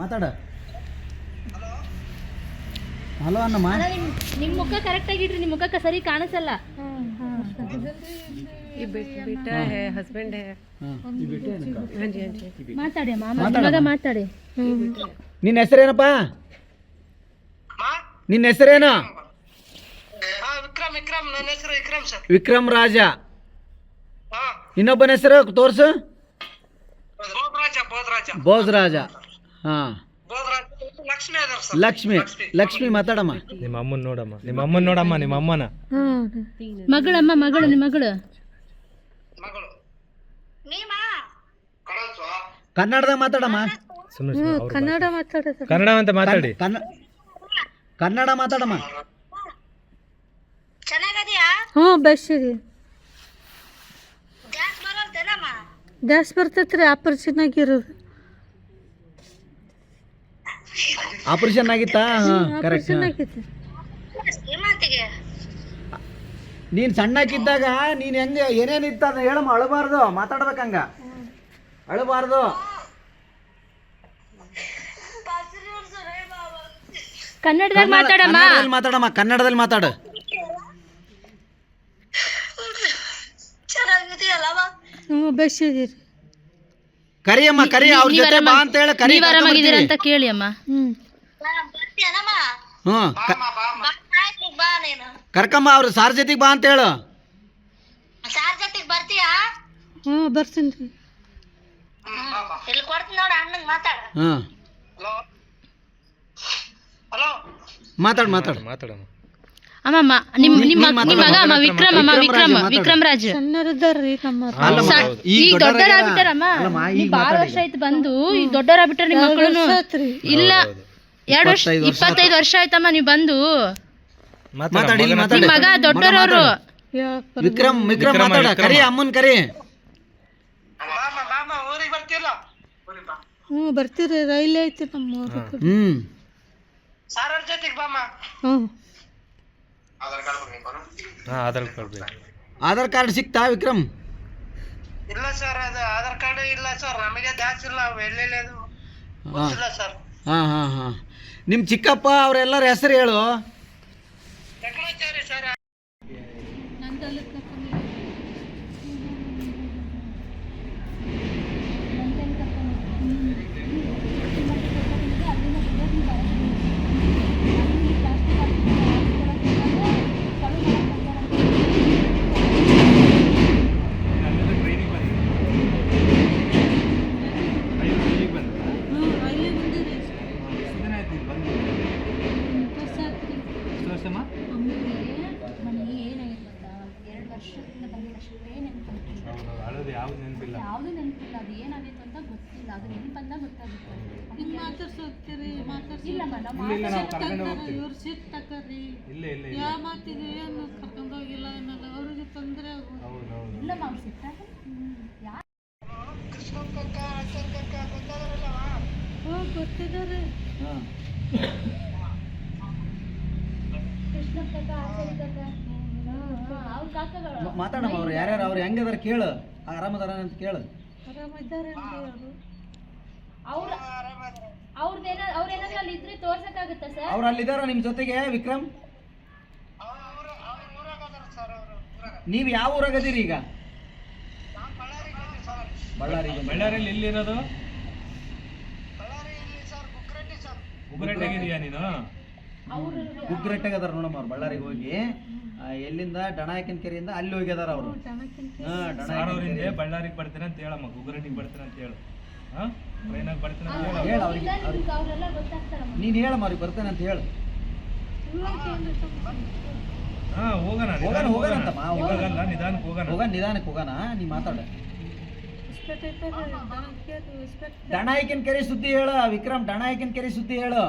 ಮಾತಾಡ. ಹಲೋ ಅನ್ನಮ್ಮ ನಿಮ್ಮ ಮುಖ ಕರೆಕ್ಟ್ ಆಗಿಡ್ರಿ ನಿಮ್ಮ ಮುಖಕ್ಕೆ ಸರಿ ಕಾಣಿಸಲ್ಲ. ಮಾತಾಡಿ ಮಾತಾಡ. ಮಾತಾಡಿ. ನಿನ್ನ ಹೆಸರೇನಪ್ಪ? ನಿನ್ನ ಹೆಸರೇನು? ವಿಕ್ರಮ್ ರಾಜ. ಇನ್ನೊಬ್ಬನ ಹೆಸರು ತೋರ್ಸು. ಭೋಜರಾಜ ಹಾಂ. ಲಕ್ಷ್ಮಿ ಲಕ್ಷ್ಮಿ. ಲಕ್ಷ್ಮಿ. ಮಾತಾಡಮ್ಮ. ನಿಮ್ಮ ಅಮ್ಮನ ನೋಡಮ್ಮ. ನಿಮ್ಮ ಅಮ್ಮನ ನೋಡಮ್ಮ ನಿಮ್ಮ ಅಮ್ಮನ ಮಗಳಮ್ಮ ಮಗಳು ನಿಮ್ಮ ಮಗಳು. ಮಗಳು. ಕನ್ನಡದಾಗ ಮಾತಾಡಮ್ಮ. ಕನ್ನಡ ಕನ್ನಡ ಕನ್ನಡ ಅಂತ ಮಾತಾಡಿ. ಕನ್ನ ಕನ್ನಡ ಮಾತಾಡಮ್ಮ. ಹ್ಞೂ ಬಸ್ಸಿಗೆ ಗ್ಯಾಸ್ ಬರ್ತೈತ್ರಿ ಆಪರೇಷನ್ ಆಗಿರೋದು ಆಪರೇಷನ್ ಆಗಿತ್ತಾ ಹಾಂ ಕರೆಕ್ಟ್ ನೀನು ಸಣ್ಣಕ್ಕಿದ್ದಾಗ ನೀನು ಹೆಂಗೆ ಏನೇನು ಇತ್ತು ಅದನ್ನ ಹೇಳಮ್ಮ ಅಳಬಾರ್ದು ಮಾತಾಡ್ಬೇಕಂಗ ಅಳಬಾರ್ದು ಕನ್ನಡದಲ್ಲಿ ಮಾತಾಡಮ್ಮ ಕನ್ನಡದಲ್ಲಿ ಮಾತಾಡಮ್ಮ ಕನ್ನಡದಲ್ಲಿ ಮಾತಾಡು ಕರಿಯಮ್ಮ ಕರಿ ಅವ್ರ ಜೊತೆ ಬಾ ಅಂತ ಹೇಳಿ ಕರಿ ಅಂತ ಕೇಳಿ ಅಮ್ಮ ಹ್ಞೂ ಹ್ಞೂ ಕರ್ಕಮ್ಮ ಅವ್ರು ಸಾರ್ ಜೊತೆಗೆ ಬಾ ಅಂತ ಹೇಳು ಹ್ಞೂ ಬರ್ತೀನಿ ರೀ ಹ್ಞೂ. ಹಲೋ? ಮಾತಾಡು ಮಾತಾಡು. ಮಾತಾಡಮ್ಮ. ಅಮ್ಮ ನಿಮ್ಮ ನೀವ್ ನಿಮ್ಮ ಮಗ ಅಮ್ಮ ವಿಕ್ರಮ್ ಅಮ್ಮ ವಿಕ್ರಮ್ ವಿಕ್ರಮ್ ರಾಜ್ ನಮ್ಮ ಈಗ ಈ ದೊಡ್ಡವರಾಗ್ಬಿಟ್ಟಾರಮ್ಮ. ಬಾಳ ವರ್ಷ ಆಯ್ತು ಬಂದು ಈಗ ದೊಡ್ಡವರಾಗ್ಬಿಟ್ಟಾರ ನಿಮ್ಮ ಮಕ್ಕಳು ಇಲ್ಲ ಎರಡು ವರ್ಷ ಇಪ್ಪತ್ತೈದು ವರ್ಷ ಇಪ್ಪತ್ತೈದು ವರ್ಷ ಆಯ್ತಮ್ಮ ನೀವು ಬಂದು. ಮಾತಾಡಿ ಇಲ್ಲಿ ಮಾತಾಡಿ. ನಿಮ್ ಮಗ ದೊಡ್ಡರವರು. ವಿಕ್ರಮ್ ವಿಕ್ರಮ್ ವಿಕ್ರಮ, ಮಾತಾಡ. ವಿಕ್ರಮ. ಕರಿ ಅಮ್ಮನ್ ಕರಿ. ಬಾಮ ಬಾಮ ಊರಿಗೆ ಬರ್ತಿಲ್ಲ ಹ್ಞೂ ಬರ್ತೀರಿ ರೈಲ್ ಐತಿ ನಮ್ಮ ಊರಿಗೆ ಹ್ಮ್. ಸಾರರ ಜೊತೆಗೆ ಬಾಮ ಹ್ಞೂ ಆಧಾರ್ ಕಾರ್ಡ್ ಹಾಂ ಆಧಾರ್ ಕಾರ್ಡ್ ಬೇಕು. ಆಧಾರ್ ಕಾರ್ಡ್ ಸಿಕ್ತಾ ವಿಕ್ರಮ್? ಇಲ್ಲ ಸರ್ ಅದು ಆಧಾರ್ ಕಾರ್ಡ್ ಇಲ್ಲ ಸರ್. ನಮಗೆ ಜಾಸ್ತಿ ಇಲ್ಲ ಎಲ್ಲೆಲ್ಲಿ ಅದು? ಹಾ. ಗೊತ್ತಿಲ್ಲ ಸರ್. ಹಾ ಹಾ ಹಾ. ನಿಮ್ಮ ಚಿಕ್ಕಪ್ಪ ಅವರೆಲ್ಲರ ಹೆಸರು ಹೇಳು ಟೆಕ್ನಾಚಾರಿ ಸರ್ ಹ್ಞೂ ರೈಲಿಗೆ ಬಂದಿರಿ ಬಸ್ ಆತ್ರಿ ಅಳೋದು ಯಾವ್ದು ನೆನಪಿಲ್ಲ ನೆನಪಿಲ್ಲ ಅದು ಏನಾಗಿತ್ತು ಅಂತ ಗೊತ್ತಿಲ್ಲ. ಅದು ನೆನಪಂದ ಗೊತ್ತಾಗುತ್ತೆ. ಹಿಂಗೆ ಇಲ್ಲ ಮೇಡಮ್ ಇವ್ರು ಸಿಟ್ಟು ತಕರಿ. ಇಲ್ಲ ಇಲ್ಲ ಇಲ್ಲ. ಯಾವ ಏನು ಕರ್ಕೊಂಡು ಹೋಗಿಲ್ಲ ಏನಲ್ಲ ಅವ್ರಿಗೆ ತೊಂದರೆ ಆಗೋದು ಹೌದು ಹೌದು ಇಲ್ಲ ಕೃಷ್ಣ ಕಕ್ಕ ಕಕ್ಕ ಗೊತ್ತಿದ್ದಾರೆ ಅವ್ರ ಕಾಕಗಳು. ಮಾತಾಡಮ್ಮ ಅವ್ರು ಯಾರ್ಯಾರು ಅವ್ರು ಹೆಂಗದಾರ ಕೇಳು. ಆರಾಮದಾರ ಅಂತ ಕೇಳು. ಅವರು? ಅವ್ರ ಅವ್ರದ್ದೇನ ಅವ್ರೇನಾದ್ರು ಅಲ್ಲಿ ಇದ್ರೆ ತೋರ್ಸಕ್ಕಾಗುತ್ತಾ ಸರ್? ಅವ್ರು ಅಲ್ಲಿದಾರ ನಿಮ್ಮ ಜೊತೆಗೆ ವಿಕ್ರಮ್? ನೀವು ಯಾವ ಊರಾಗದಿರಿ ಈಗ? ಬಳ್ಳಾರಿ ಬಳ್ಳಾರಿಯಲ್ಲಿ ಎಲ್ಲಿರೋದು? ಬಳ್ಳಾರಿ ಇಲ್ಲಿ ಸರ್ ಬುಕ್ರೆಡ್ಡಿ ಸರ್. ಉಗುರಟ್ಟಾಗಿದೆಯಾ ನೀನು? ಉಗ್ರೆಟ್ಟಾಗದಾರ ನೋಡಮ್ಮ ಅವ್ರು ಬಳ್ಳಾರಿಗೆ ಹೋಗಿ. ಎಲ್ಲಿಂದ? ಡಣಾಯಕನ ಕೆರೆಯಿಂದ ಅಲ್ಲಿ ಹೋಗ್ಯದಾರ ಅವರು. ಹಾಂ ಬಳ್ಳಾರಿಗೆ ಬರ್ತೀರ ಅಂತ ಹೇಳಮ್ಮ ಉಗುರಟ್ಟಿಗೆ ಬರ್ತೀರ ಅಂತ ಹೇಳು. ಹಾಂ? ಟ್ರೈನಾಗ ಬರ್ತೀನಿ ಅಂತ ಹೇಳು ಹೇಳು. ಅವ್ರಿಗೆ ನೀನು ಹೇಳಮ್ಮ ಅವ್ರಿಗೆ ಬರ್ತೇನೆ ಅಂತ ಹೇಳು. ಹಾಂ ಹೋಗೋಣ ಹೋಗೋಣ, ಹೋಗೋಣ. ಅಂತಮ್ಮ, ಹೋಗಲ್ಲ ನಿಧಾನಕ್ಕೆ ಹೋಗೋಣ. ಹೋಗೋಣ ನಿಧಾನಕ್ಕೆ ಹೋಗೋಣ ನೀ ಮಾತಾಡ. ಡಣಾಯಕನ ಕೆರೆ ಸುದ್ದಿ ಹೇಳು ವಿಕ್ರಮ್ ಡಣಾಯಕನ ಕೆರೆ ಸುದ್ದಿ ಹೇಳು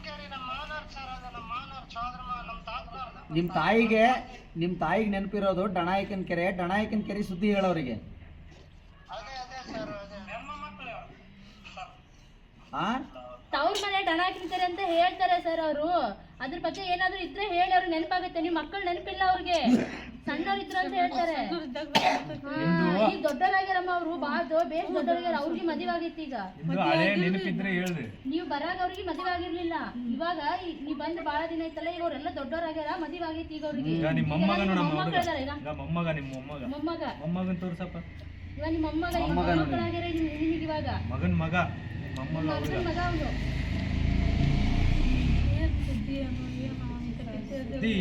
ಕೇಳಿ ನಮ್ಮ ಮಾವನವ್ರು ಸರ್ ಅದು ನಮ್ಮ ಮಾವನವ್ರು ಸೋದರ ಮಾವ ನಮ್ಮ ತಾತನವ್ರದ್ದು ನಿಮ್ಮ ತಾಯಿಗೆ ನಿಮ್ಮ ತಾಯಿಗೆ ನೆನಪಿರೋದು ಡಣಾಯಕನ ಕೆರೆ ಡಣಾಯಕನ ಕೆರೆ ಸುದ್ದಿ ಹೇಳೋರಿಗೆ. ಆ? ತವ್ರ ಮನೆ ಡಣಾಯಕನ ಕೆರೆ ಅಂತ ಹೇಳ್ತಾರೆ ಸರ್ ಅವರು. ಅದ್ರ ಬಗ್ಗೆ ಏನಾದ್ರೂ ಇದ್ರೆ ಹೇಳಿ ಅವ್ರಿಗೆ ನೆನಪಾಗುತ್ತೆ. ನಿಮ್ಮ ಮಕ್ಕಳು ನೆನಪಿಲ್ಲ ಅವ್ರಿಗೆ. ಸಣ್ಣವ್ರು ಇದ್ರು ಅಂತ ಹೇಳ್ತಾರೆ. ಈಗ ದೊಡ್ಡವರಾಗ್ಯಾರಮ್ಮ ಅವ್ರು ಬಾದು ಬೇಸ್ ದೊಡ್ಡವರಾಗ್ಯಾರ ಅವ್ರಿಗೆ ಮದುವೆ ಆಗಿತ್ತು ಈಗ. ನೀವ್ ಬರಾಗ ಅವ್ರಿಗೆ ಮದುವೆ ಆಗಿರ್ಲಿಲ್ಲ. ಇವಾಗ ನೀವ್ ಬಂದ್ ಬಹಳ ದಿನ ಐತಲ್ಲ ಈಗ ಅವ್ರೆಲ್ಲ ದೊಡ್ಡವರಾಗ್ಯಾರ ಮದುವೆ ಆಗಿತ್ತು ಈಗ ಅವ್ರಿಗೆ. ಮೊಮ್ಮಗ ಮೊಮ್ಮಗನ್ ತೋರ್ಸಪ್ಪ. ಇವಾಗ ನಿಮ್ಮ ಮೊಮ್ಮಗ ಮಕ್ಕಳಾಗ್ಯಾರ ನಿಮಗೆ ಇವಾಗ. ಮಗನ್ ಮಗ ಮಗ ಅವನು.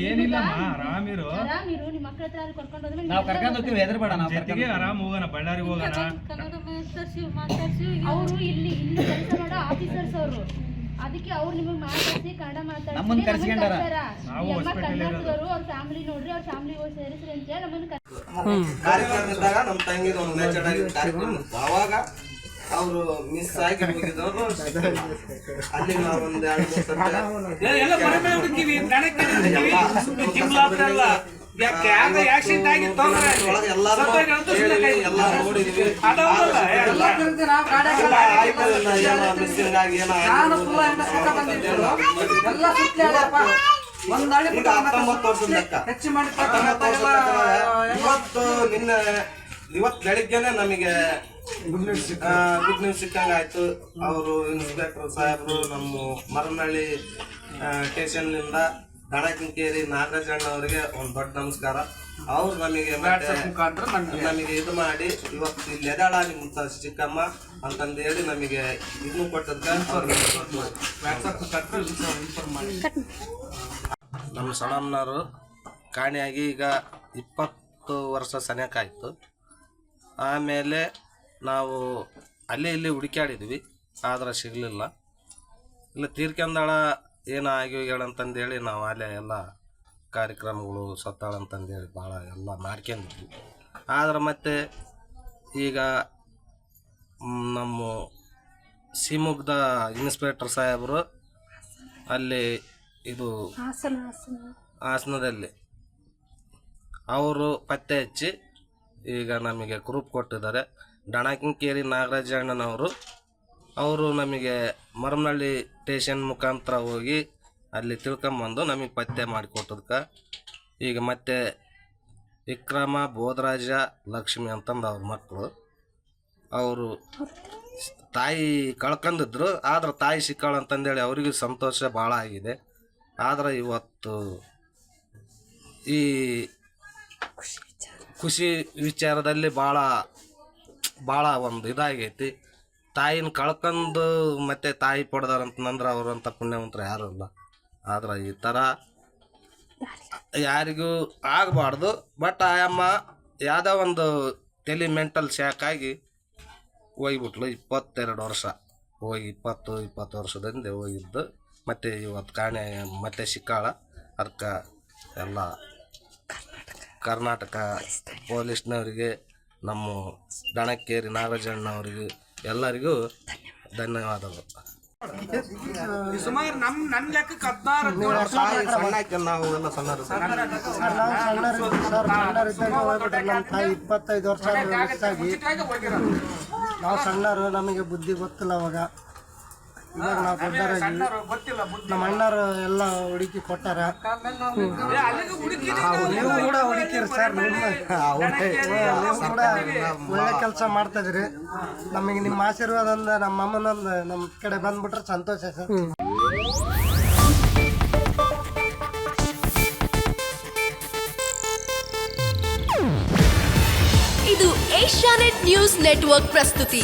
ಏನಿಲ್ಲಮ್ಮ ಆರಾಮಿರು. ಆರಾಮಿರು ನಿಮ್ಮ ಹತ್ರ ಕರ್ಕೊಂಡು ಹೋದ್ರೆ ನಾವು ಕರ್ಕೊಂಡು ಹೋಗ್ತೀವಿ ಹೆದರ್ಬೇಡ ನಾವು ಜೊತೆಗೆ ಆರಾಮ್ ಹೋಗೋಣ ಬಳ್ಳಾರಿಗೆ ಹೋಗೋಣ. ಕನ್ನಡ ಮಾತಾಡ್ಸಿ ಮಾತಾಡ್ಸಿ ಅವರು ಇಲ್ಲಿ ಇಲ್ಲಿ ಕೆಲಸ ಮಾಡೋ ಆಫೀಸರ್ಸ್ ಅವರು. ಅದಕ್ಕೆ ಅವ್ರು ನಿಮಗೆ ಮಾತಾಡಿಸಿ ಕನ್ನಡ ಮಾತಾಡ್ಸಿ ನಮ್ಮನ್ನ ಕರ್ಸ್ಕೊಂಡಾರ. ನಾವು ಅವ್ರ ಫ್ಯಾಮಿಲಿ ನೋಡ್ರಿ ಅವ್ರ ಫ್ಯಾಮಿಲಿ ಹೋಗಿ ಸೇರಿಸ್ರಿ ಅಂತ ಹೇಳಿ ನಮ್ಮನ್ನ ಕರ್ಸ್- ಕಾರ್ಯಕ್ರಮ ಇದ್ದಾಗ ನಮ್ಮ ತಂಗಿದ ಒಂದು ಮ್ಯಾಚ್ ಅವಾಗ ಅವರು ಮಿಸ್ ಆಗಿ ಹೋಗಿದವರು ಅಲ್ಲಿ ನಾವು ಒಂದ್ ಎರಡು ಹತ್ತೊಂಬತ್ತು ವರ್ಷದ ಲೆಕ್ಕ ಹೆಚ್ಚು ಮಾಡಿ ಇವತ್ತು ನಿನ್ನೆ ಇವತ್ತು ಬೆಳಿಗ್ಗೆನೆ ನಮಗೆ ಗುಡ್ ನ್ಯೂಸ್ ಸಿಕ್ಕಂಗೆ ಆಯ್ತು ಅವರು ಇನ್ಸ್ಪೆಕ್ಟರ್ ಸಾಹೇಬರು ನಮ್ಮ ಮರನಹಳ್ಳಿ ಸ್ಟೇಷನ್ನಿಂದ ದಡಕಿಂಕೇರಿ ನಾಗರಾಜಣ್ಣ ಅವರಿಗೆ ಒಂದು ದೊಡ್ಡ ನಮಸ್ಕಾರ. ಅವ್ರು ನಮಗೆ ನಮಗೆ ಇದು ಮಾಡಿ ಇವತ್ತು ಇಲ್ಲಿ ಎದಾಳ ನಿಮ್ಮಂತ ಚಿಕ್ಕಮ್ಮ ಅಂತಂದು ಹೇಳಿ ನಮಗೆ ಇದನ್ನು ಕೊಟ್ಟದ್ಕ ಅವ್ರಿಗೆ ನಮ್ಮ ಸಣ್ಣಮ್ಮನವರು ಕಾಣೆಯಾಗಿ ಈಗ ಇಪ್ಪತ್ತು ವರ್ಷ ಸನೇಕಾಯ್ತು ಆಮೇಲೆ ನಾವು ಅಲ್ಲಿ ಇಲ್ಲಿ ಹುಡುಕ್ಯಾಡಿದ್ವಿ ಆದ್ರೆ ಸಿಗಲಿಲ್ಲ. ಇಲ್ಲ ತೀರ್ಕೊಂಡಾಳ ಏನೋ ಆಗಿ ಹೋಗ್ಯಾಳ ಅಂತಂದೇಳಿ ನಾವು ಅಲ್ಲೇ ಎಲ್ಲ ಕಾರ್ಯಕ್ರಮಗಳು ಸತ್ತಾಳ ಅಂತಂದೇಳಿ ಭಾಳ ಎಲ್ಲ ಮಾಡ್ಕೊಂಡಿದ್ವಿ ಆದ್ರೆ ಮತ್ತೆ ಈಗ ನಮ್ಮ ಶಿವಮೊಗ್ಗದ ಇನ್ಸ್ಪೆಕ್ಟರ್ ಸಾಹೇಬರು ಅಲ್ಲಿ ಇದು ಹಾಸನದಲ್ಲಿ ಅವರು ಪತ್ತೆ ಹಚ್ಚಿ ಈಗ ನಮಗೆ ಗ್ರೂಪ್ ಕೊಟ್ಟಿದ್ದಾರೆ. ಡಣಕಿಂಕೇರಿ ನಾಗರಾಜಣ್ಣನವರು, ಅವರು ನಮಗೆ ಮರಮನಹಳ್ಳಿ ಸ್ಟೇಷನ್ ಮುಖಾಂತರ ಹೋಗಿ ಅಲ್ಲಿ ತಿಳ್ಕೊಂಬಂದು ನಮಗೆ ಪತ್ತೆ ಮಾಡಿಕೊಟ್ಟದಕ್ಕೆ ಈಗ ಮತ್ತೆ ವಿಕ್ರಮ ಬೋಧರಾಜ ಲಕ್ಷ್ಮಿ ಅಂತಂದು ಅವ್ರ ಮಕ್ಕಳು ಅವರು ತಾಯಿ ಕಳ್ಕೊಂಡಿದ್ರು ಆದ್ರೆ ತಾಯಿ ಸಿಕ್ಕಾಳು ಅಂತಂದೇಳಿ ಅವರಿಗೂ ಸಂತೋಷ ಭಾಳ ಆಗಿದೆ. ಆದ್ರೆ ಇವತ್ತು ಈ ಖುಷಿ ವಿಚಾರದಲ್ಲಿ ಭಾಳ ಭಾಳ ಒಂದು ಇದಾಗೈತಿ. ತಾಯಿನ ಕಳ್ಕೊಂಡು ಮತ್ತೆ ತಾಯಿ ಪಡೆದಾರಂತಂದ್ರೆ ಅಂತ ಪುಣ್ಯವಂತರು ಯಾರು ಇಲ್ಲ. ಆದ್ರೆ ಈ ಥರ ಯಾರಿಗೂ ಆಗಬಾರ್ದು. ಬಟ್ ಆಯಮ್ಮ ಯಾವುದೋ ಒಂದು ತಲೆ ಮೆಂಟಲ್ ಶಾಕ್ ಆಗಿ ಹೋಗ್ಬಿಟ್ಲು. ಇಪ್ಪತ್ತೆರಡು ವರ್ಷ. ಹೋಗಿ ಇಪ್ಪತ್ತು ಇಪ್ಪತ್ತು ವರ್ಷದಿಂದ ಹೋಗಿದ್ದು. ಮತ್ತು ಇವತ್ತು ಕಾಣೆ, ಮತ್ತೆ ಸಿಕ್ಕಾಳ ಅದಕ್ಕೆ ಎಲ್ಲ ಕರ್ನಾಟಕ ಪೊಲೀಸ್ನವರಿಗೆ ನಮ್ಮ ದಣಕ್ಕೇರಿ ನಾಗರಾಜಣ್ಣವರಿಗೆ ಎಲ್ಲರಿಗೂ ಧನ್ಯವಾದಗಳು ಸುಮಾರು ನಮ್ಮ ನನ್ನ ಲೆಕ್ಕಕ್ಕೆ ಹದಿನಾರು ನಾವು ಎಲ್ಲ ಸಣ್ಣರು ನಮ್ಮ ತಾಯಿ ಇಪ್ಪತ್ತೈದು ವರ್ಷ ನಾವು ಸಣ್ಣರು ನಮಗೆ ಬುದ್ಧಿ ಗೊತ್ತಿಲ್ಲ ಅವಾಗ ಇವಾಗ ನಾವು ದೊಡ್ಡರಾಗಿ ನಮ್ಮ ಅಣ್ಣರು ಎಲ್ಲ ಹುಡುಕಿ ಕೊಟ್ಟಾರ. ನೀವು ಕೂಡ ಹುಡುಕಿರಿ ಸರ್ ನಿಮ್ಮ ನೀವು ಕೂಡ ಒಳ್ಳೆ ಕೆಲಸ ಮಾಡ್ತಾ ಇದ್ರಿ. ನಮಗೆ ನಿಮ್ಮ ಆಶೀರ್ವಾದದಿಂದ ನಮ್ಮ ಅಮ್ಮನೊಂದು ನಮ್ಮ ಕಡೆ ಬಂದ್ಬಿಟ್ರೆ ಸಂತೋಷ ಸರ್. ಇದು ಏಷ್ಯಾನೆಟ್ ನ್ಯೂಸ್ ನೆಟ್ವರ್ಕ್ ಪ್ರಸ್ತುತಿ.